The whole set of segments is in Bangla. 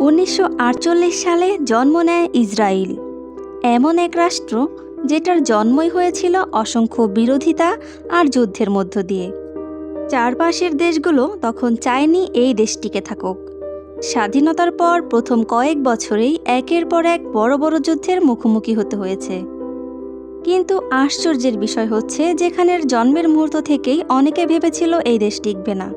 উনিশশো আটচল্লিশ সালে জন্ম নেয় ইসরায়েল এমন এক রাষ্ট্র যেটার জন্মই হয়েছিল অসংখ্য বিরোধিতা আর যুদ্ধের মধ্য দিয়ে। চারপাশের দেশগুলো তখন চায়নি এই দেশটিকে থাকুক। স্বাধীনতার পর প্রথম কয়েক বছরেই একের পর এক বড় বড় যুদ্ধের মুখোমুখি হতে হয়েছে। কিন্তু আশ্চর্যের বিষয় হচ্ছে, যেখানের জন্মের মুহূর্ত থেকেই অনেকে ভেবেছিল এই দেশ টিকবে না।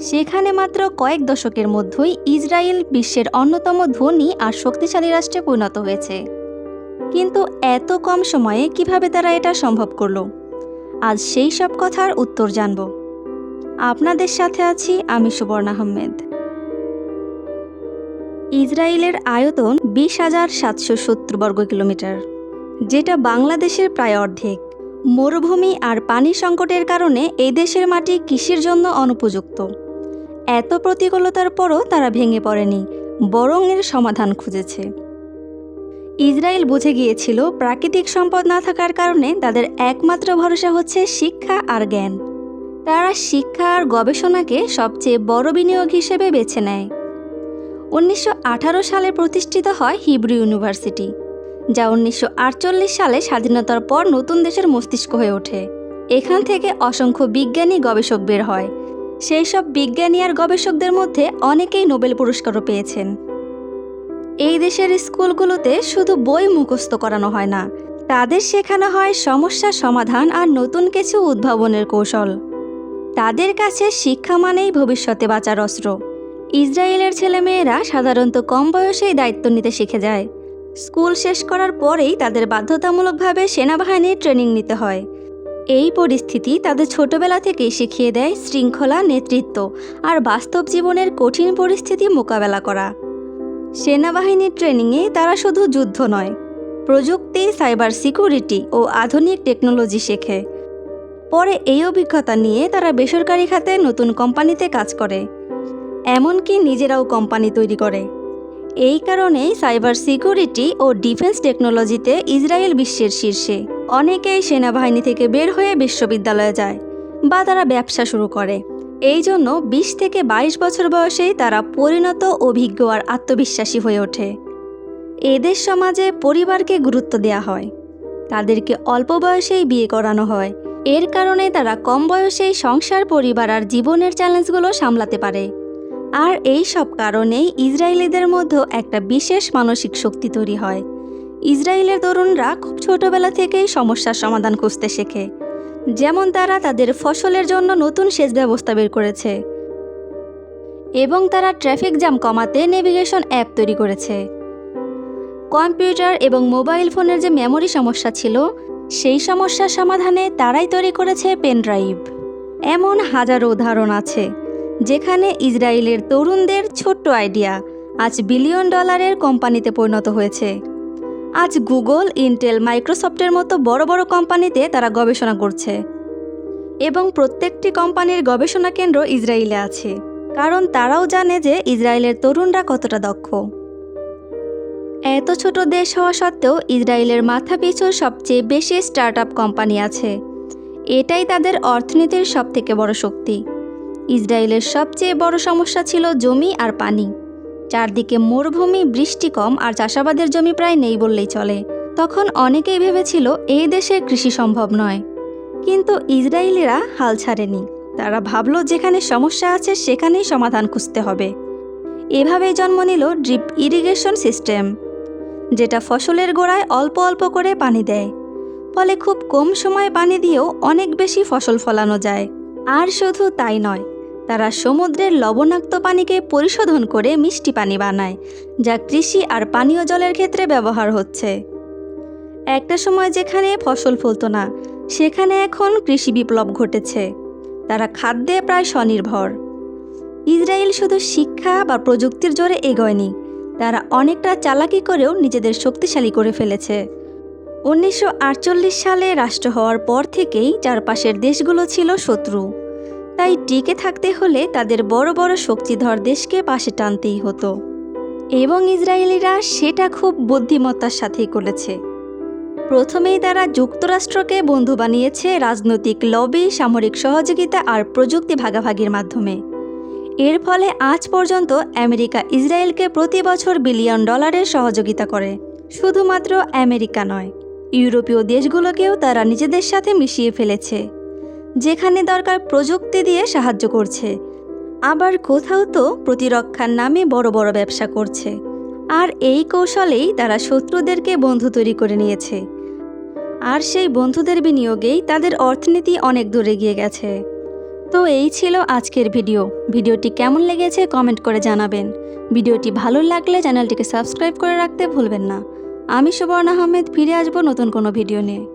সেখানে মাত্র কয়েক দশকের মধ্যেই ইসরায়েল বিশ্বের অন্যতম ধনী আর শক্তিশালী রাষ্ট্রে পরিণত হয়েছে। কিন্তু এত কম সময়ে কীভাবে তারা এটা সম্ভব করল? আজ সেই সব কথার উত্তর জানব। আপনাদের সাথে আছি আমি সুবর্ণ আহমেদ। ইসরায়েলের আয়তন বিশ হাজার সাতশো সত্তর বর্গ কিলোমিটার। যেটা বাংলাদেশের প্রায় অর্ধেক। মরুভূমি আর পানি সংকটের কারণে এই দেশের মাটি কৃষির জন্য অনুপযুক্ত। এত প্রতিকূলতার পরও তারা ভেঙে পড়েনি, বরং এর সমাধান খুঁজেছে। ইসরায়েল বুঝে গিয়েছিল প্রাকৃতিক সম্পদ না থাকার কারণে তাদের একমাত্র ভরসা হচ্ছে শিক্ষা আর জ্ঞান। তারা শিক্ষা আর গবেষণাকে সবচেয়ে বড় বিনিয়োগ হিসেবে বেছে নেয়। উনিশশো আঠারো সালে প্রতিষ্ঠিত হয় হিব্রু ইউনিভার্সিটি। যা উনিশশো আটচল্লিশ সালে স্বাধীনতার পর নতুন দেশের মস্তিষ্ক হয়ে ওঠে। এখান থেকে অসংখ্য বিজ্ঞানী গবেষক বের হয়। সেই সব বিজ্ঞানী আর গবেষকদের মধ্যে অনেকেই নোবেল পুরস্কারও পেয়েছেন। এই দেশের স্কুলগুলোতে শুধু বই মুখস্থ করানো হয় না, তাদের শেখানো হয় সমস্যা সমাধান আর নতুন কিছু উদ্ভাবনের কৌশল। তাদের কাছে শিক্ষা মানেই ভবিষ্যতে বাঁচার অস্ত্র। ইসরায়েলের ছেলেমেয়েরা সাধারণত কম বয়সেই দায়িত্ব নিতে শিখে যায়। স্কুল শেষ করার পরেই তাদের বাধ্যতামূলকভাবে সেনাবাহিনীর ট্রেনিং নিতে হয়। এই পরিস্থিতি তাদের ছোটবেলা থেকেই শিখিয়ে দেয় শৃঙ্খলা, নেতৃত্ব আর বাস্তব জীবনের কঠিন পরিস্থিতি মোকাবেলা করা। সেনাবাহিনীর ট্রেনিংয়ে তারা শুধু যুদ্ধ নয়, প্রযুক্তি, সাইবার সিকিউরিটি ও আধুনিক টেকনোলজি শেখে। পরে এই অভিজ্ঞতা নিয়ে তারা বেসরকারি খাতে নতুন কোম্পানিতে কাজ করে। এমনকি নিজেরাও কোম্পানি তৈরি করে। এই কারণেই সাইবার সিকিউরিটি ও ডিফেন্স টেকনোলজিতে ইসরায়েল বিশ্বের শীর্ষে অনেকেই সেনাবাহিনী থেকে বের হয়ে বিশ্ববিদ্যালয়ে যায় বা তারা ব্যবসা শুরু করে। এই জন্য বিশ থেকে বাইশ বছর বয়সেই তারা পরিণত অভিজ্ঞ আর আত্মবিশ্বাসী হয়ে ওঠে। এদের সমাজে পরিবারকে গুরুত্ব দেওয়া হয়। তাদেরকে অল্প বয়সেই বিয়ে করানো হয়। এর কারণে তারা কম বয়সেই সংসার, পরিবার আর জীবনের চ্যালেঞ্জগুলো সামলাতে পারে। আর এই সব কারণেই ইসরায়েলিদের মধ্যে একটা বিশেষ মানসিক শক্তি তৈরি হয়। ইসরায়েলের তরুণরা খুব ছোটবেলা থেকেই সমস্যার সমাধান খুঁজতে শেখে। যেমন তারা তাদের ফসলের জন্য নতুন সেচ ব্যবস্থা বের করেছে। এবং তারা ট্রাফিক জ্যাম কমাতে নেভিগেশন অ্যাপ তৈরি করেছে। কম্পিউটার এবং মোবাইল ফোনের যে মেমোরি সমস্যা ছিল, সেই সমস্যার সমাধানে তারাই তৈরি করেছে পেন ড্রাইভ। এমন হাজারো উদাহরণ আছে। যেখানে ইসরায়েলের তরুণদের ছোট্ট আইডিয়া আজ বিলিয়ন ডলারের কোম্পানিতে পরিণত হয়েছে। আজ গুগল, ইন্টেল, মাইক্রোসফটের মতো বড় বড় কোম্পানিতে তারা গবেষণা করছে এবং প্রত্যেকটি কোম্পানির গবেষণা কেন্দ্র ইসরায়েলে আছে, কারণ তারাও জানে যে ইসরায়েলের তরুণরা কতটা দক্ষ। এত ছোট দেশ হওয়া সত্ত্বেও ইসরায়েলের মাথাপিছু সবচেয়ে বেশি স্টার্ট কোম্পানি আছে। এটাই তাদের অর্থনীতির সবথেকে বড় শক্তি। ইসরায়েলের সবচেয়ে বড় সমস্যা ছিল জমি আর পানি। চারদিকে মরুভূমি, বৃষ্টি কম আর চাষাবাদের জমি প্রায় নেই বললেই চলে। তখন অনেকেই ভেবেছিল এই দেশে কৃষি সম্ভব নয়। কিন্তু ইসরায়েলিরা হাল ছাড়েনি। তারা ভাবলো, যেখানে সমস্যা আছে, সেখানেই সমাধান খুঁজতে হবে। এভাবেই জন্ম নিল ড্রিপ ইরিগেশন সিস্টেম, যেটা ফসলের গোড়ায় অল্প অল্প করে পানি দেয়। ফলে খুব কম সময়ে পানি দিয়েও অনেক বেশি ফসল ফলানো যায়। আর শুধু তাই নয় তারা সমুদ্রের লবণাক্ত পানিকে পরিশোধন করে মিষ্টি পানি বানায়, যা কৃষি আর পানীয় জলের ক্ষেত্রে ব্যবহার হচ্ছে। একটা সময় যেখানে ফসল ফলতো না, সেখানে এখন কৃষি বিপ্লব ঘটেছে। তারা খাদ্যে প্রায় স্বনির্ভর। ইসরায়েল শুধু শিক্ষা বা প্রযুক্তির জোরে এগোয়নি, তারা অনেকটা চালাকি করেও নিজেদের শক্তিশালী করে ফেলেছে। উনিশশো আটচল্লিশ সালে রাষ্ট্র হওয়ার পর থেকেই চারপাশের দেশগুলো ছিল শত্রু। তাই টিকে থাকতে হলে তাদের বড় বড় শক্তিধর দেশকে পাশে টানতেই হতো। এবং ইসরায়েলিরা সেটা খুব বুদ্ধিমত্তার সাথেই করেছে। প্রথমেই তারা যুক্তরাষ্ট্রকে বন্ধু বানিয়েছে রাজনৈতিক লবি, সামরিক সহযোগিতা আর প্রযুক্তি ভাগাভাগির মাধ্যমে। এর ফলে আজ পর্যন্ত আমেরিকা ইসরায়েলকে প্রতি বছর বিলিয়ন ডলারের সহযোগিতা করে। শুধুমাত্র আমেরিকা নয়, ইউরোপীয় দেশগুলোকেও তারা নিজেদের সাথে মিশিয়ে ফেলেছে। যেখানে দরকার প্রযুক্তি দিয়ে সাহায্য করছে। আবার কোথাও তো প্রতিরক্ষার নামে বড় বড় ব্যবসা করছে। আর এই কৌশলেই তারা শত্রুদেরকে বন্ধু তৈরি করে নিয়েছে। আর সেই বন্ধুদের বিনিয়োগেই তাদের অর্থনীতি অনেক দূরে গিয়ে গেছে। তো এই ছিল আজকের ভিডিও। ভিডিওটি কেমন লেগেছে কমেন্ট করে জানাবেন। ভিডিওটি ভালো লাগলে চ্যানেলটিকে সাবস্ক্রাইব করে রাখতে ভুলবেন না। আমি সুবর্ণ আহমেদ, ফিরে আসব নতুন কোনো ভিডিও নিয়ে।